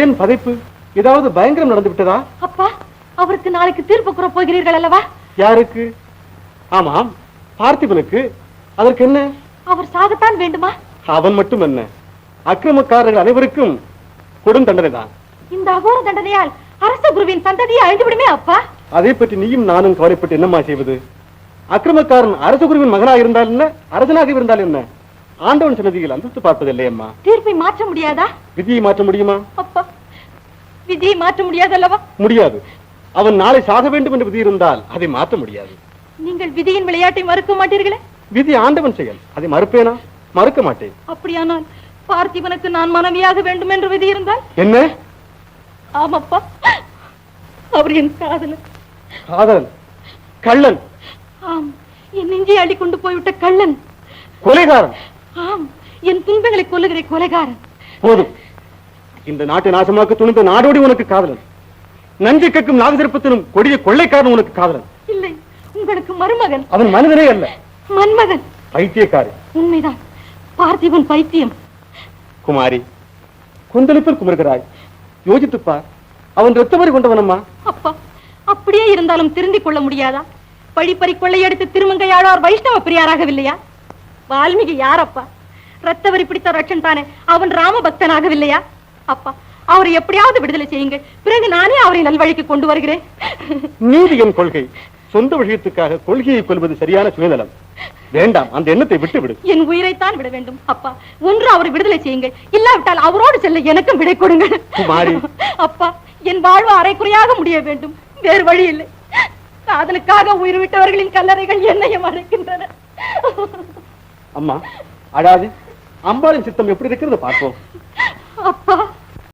ஏன் பதைப்பு ஏதாவது பயங்கரம் நடந்து விட்டதா? அப்பா அவருக்கு நாளைக்கு தீர்ப்பு கூற போகிறீர்கள் அல்லவா? யாருக்கு? ஆமாம் பார்த்திபனுக்கு. அதற்கு என்ன? அவர் சாகத்தான் வேண்டுமா? அவன் மட்டும் என்ன? அக்கிரமக்காரர்கள் அனைவருக்கும் கொடும் தண்டனை தான். இந்த அகோர தண்டனையால் அரச குருவின் சந்ததியை அழிந்து விடுமே அப்பா. அதை பற்றி நீயும் நானும் கவலைப்பட்டு என்னம்மா செய்வது? அக்கிரமக்காரன் அரச குருவின் மகனாக இருந்தால் என்ன? அரசனாக இருந்தால் என்ன? ஆண்டவன் சன்னதியில் அந்தஸ்து பார்ப்பதில்லை அம்மா தீர்ப்பை மாற்ற முடியாதா? விதியை மாற்ற முடியுமா? விதியை மாற்ற முடியாதல்லவா? முடியாது. அவன் நாளை சாக வேண்டும் என்று விதி இருந்தால் அதை மாற்ற முடியாது. நீங்கள் விதியின் விளையாட்டை மறுக்க மாட்டீர்களே? விதி ஆண்டவன் செயல். அதை மறுப்பேனா? மறுக்க மாட்டேன். அப்படியானால் பார்த்திபனுக்கு நான் மனைவியாக வேண்டும் என்று விதி இருந்தால்? என்ன? ஆமாப்பா. அவர் என் காதலன். காதலன்? கள்ளன்? ஆம். என் நெஞ்சை அள்ளி கொண்டு போய்விட்ட கள்ளன். கொலைகாரன்? ஆம். என் துன்பங்களை கொல்லுகிற கொலைகாரன். போதும். இந்த நாட்டை நாசமாக்க துணிந்த நாடோடி உனக்கு காதலன். நஞ்சு கக்கும் நாகசிற்பத்தினும் கொடிய கொள்ளைக்காரன் உனக்கு காதலன். இல்லை உங்களுக்கு மருமகன். அவன் மனிதனே அல்ல. மன்மகன். பைத்தியக்காரி. உண்மைதான். பார்த்திபன் பைத்தியம். குமாரி கொந்தளிப்பில் குமர்கிறாய் யோசித்துப் பார். அவன் ரத்தவரி கொண்டவனம்மா? அப்பா அப்படியே இருந்தாலும் திருந்திக் கொள்ள முடியாதா? பழிப்பறி கொள்ளையடித்து திருமங்கையாழ்வார் வைஷ்ணவ பிரியாராகவில்லையா? வால்மீகி யாரப்பா ரத்தவரி பிடித்த ரட்சன் தானே அவன் ராம பக்தனாகவில்லையா அப்பா அவரை எப்படியாவது விடுதலை செய்யுங்கள். பிறகு நானே அவரை நல்வழிக்கு கொண்டு வருகிறேன். நீதி என் கொள்கை சொந்த விஷயத்துக்காக கொள்கையை கொள்வது சரியான சுயநலம். வேண்டாம் அந்த எண்ணத்தை விட்டு விடு என் உயிரைத்தான் விட வேண்டும் அப்பா. ஒன்று அவரை விடுதலை செய்யுங்கள். இல்லாவிட்டால் அவரோடு செல்ல எனக்கும் விடை கொடுங்கள் குமாரி. அப்பா என் வாழ்வு அரைக்குறையாக முடிய வேண்டும். வேறு வழி இல்லை. காதலுக்காக உயிர் விட்டவர்களின் கல்லறைகள் என்னையும் அழைக்கின்றன அம்மா அழாது. அம்பாளின் சித்தம் எப்படி இருக்கிறது பார்ப்போம். அப்பா